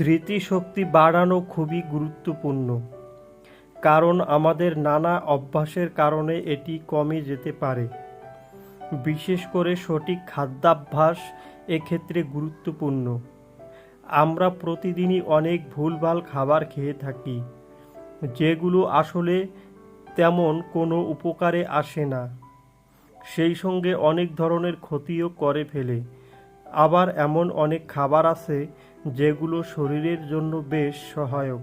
স্মৃতিশক্তি বাড়ানো খুবই গুরুত্বপূর্ণ, কারণ আমাদের নানা অভ্যাসের কারণে এটি কমে যেতে পারে। বিশেষ করে সঠিক খাদ্যাভ্যাস এক্ষেত্রে গুরুত্বপূর্ণ। আমরা প্রতিদিনই অনেক ভুলভাল খাবার খেয়ে থাকি, যেগুলো আসলে তেমন কোনো উপকারে আসে না। সেই সঙ্গে অনেক ধরনের ক্ষতিও করে ফেলে। আবার এমন অনেক খাবার আছে যেগুলো শরীরের জন্য বেশ সহায়ক।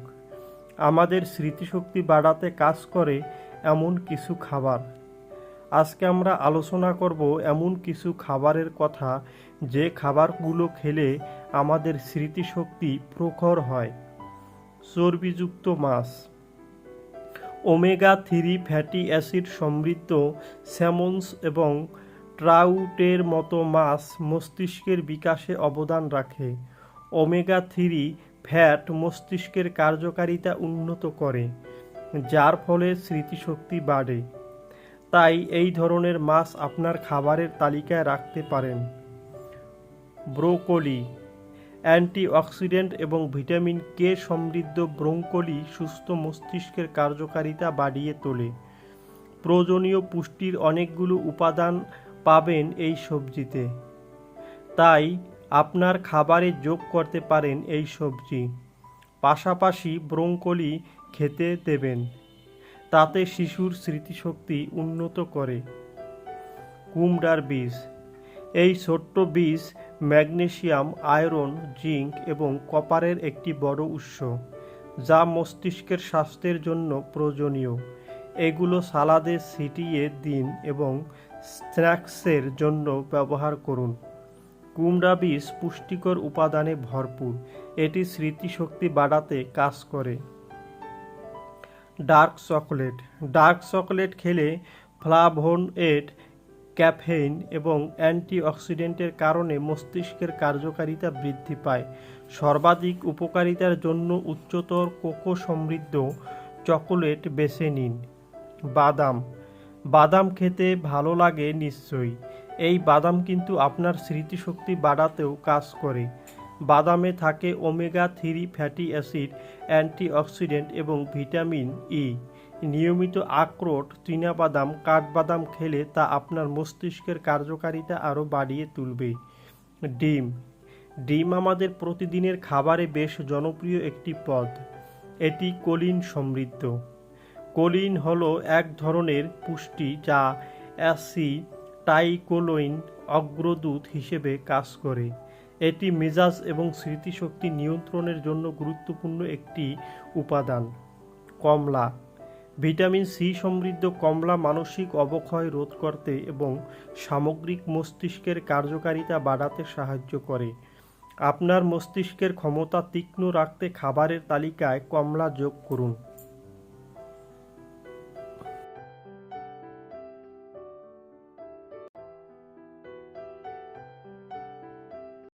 আমাদের স্মৃতিশক্তি বাড়াতে কাজ করে এমন কিছু খাবার। আজকে আমরা আলোচনা করব এমন কিছু খাবারের কথা, যে খাবারগুলো খেলে আমাদের স্মৃতিশক্তি প্রখর হয়। চর্বিযুক্ত মাছ। ওমেগা থ্রি ফ্যাটি অ্যাসিড সমৃদ্ধ স্যামন্স এবং ট্রাউটের মতো মাছ মস্তিষ্কের বিকাশে অবদান রাখে। ওমেগা থ্রি ফ্যাট মস্তিষ্কের কার্যকারিতা উন্নত করে, যার ফলে স্মৃতিশক্তি বাড়ে। তাই এই ধরনের মাছ আপনার খাবারের তালিকায় রাখতে পারেন। ব্রোকলি, অ্যান্টিঅক্সিডেন্ট এবং ভিটামিন কে সমৃদ্ধ ব্রোঙ্কলি সুস্থ মস্তিষ্কের কার্যকারিতা বাড়িয়ে তোলে। প্রয়োজনীয় পুষ্টির অনেকগুলো উপাদান পাবেন এই সবজিতে। তাই আপনার খাবারে যোগ করতে পারেন এই সবজি। পাশাপাশি ব্রোঙ্কলি খেতে দেবেন। তাতে শিশুর স্মৃতিশক্তি উন্নত করে। কুমড়ার বীজ। এই ছোট্ট বীজ ম্যাগনেসিয়াম, আয়রন, জিঙ্ক এবং কপারের একটি বড় উৎস, যা মস্তিষ্কের স্বাস্থ্যের জন্য প্রয়োজনীয়। এগুলো সালাদে ছিটিয়ে দিন এবং স্ন্যাক্সের জন্য ব্যবহার করুন। কুমড়া বীজ পুষ্টিকর উপাদানে ভরপুর। এটি স্মৃতিশক্তি বাড়াতে কাজ করে। Dark chocolate. ডার্ক চকোলেট খেলে ফ্লাভোনয়েড ক্যাফেইন এবং অ্যান্টিঅক্সিডেন্টের কারণে মস্তিষ্কের কার্যকারিতা বৃদ্ধি পায়। সর্বাধিক উপকারিতার জন্য উচ্চতর কোকো সমৃদ্ধ চকোলেট বেছে নিন। বাদাম। বাদাম খেতে ভালো লাগে নিশ্চয়ই। এই বাদাম কিন্তু আপনার স্মৃতিশক্তি বাড়াতেও কাজ করে। বাদামে থাকে omega three fatty acid, antioxidant এবং ভিটামিন ই। নিয়মিত আখরোট, চীনাবাদাম, কাঠবাদাম খেলে তা আপনার মস্তিষ্কের কার্যকারিতা আরও বাড়িয়ে তুলবে। ডিম। ডিম আমাদের প্রতিদিনের খাবারে বেশ জনপ্রিয় একটি পদ। এটি কোলিন সমৃদ্ধ। কোলিন হলো এক ধরনের পুষ্টি যা অ্যাসিটাইকোলোইন অগ্রদূত হিসেবে কাজ করে। এটি মেজাজ এবং স্মৃতিশক্তি নিয়ন্ত্রণের জন্য গুরুত্বপূর্ণ একটি উপাদান। কমলা। ভিটামিন সি সমৃদ্ধ কমলা মানসিক অবক্ষয় রোধ করতে এবং সামগ্রিক মস্তিষ্কের কার্যকারিতা বাড়াতে সাহায্য করে। আপনার মস্তিষ্কের ক্ষমতা তীক্ষ্ণ রাখতে খাবারের তালিকায় কমলা যোগ করুন।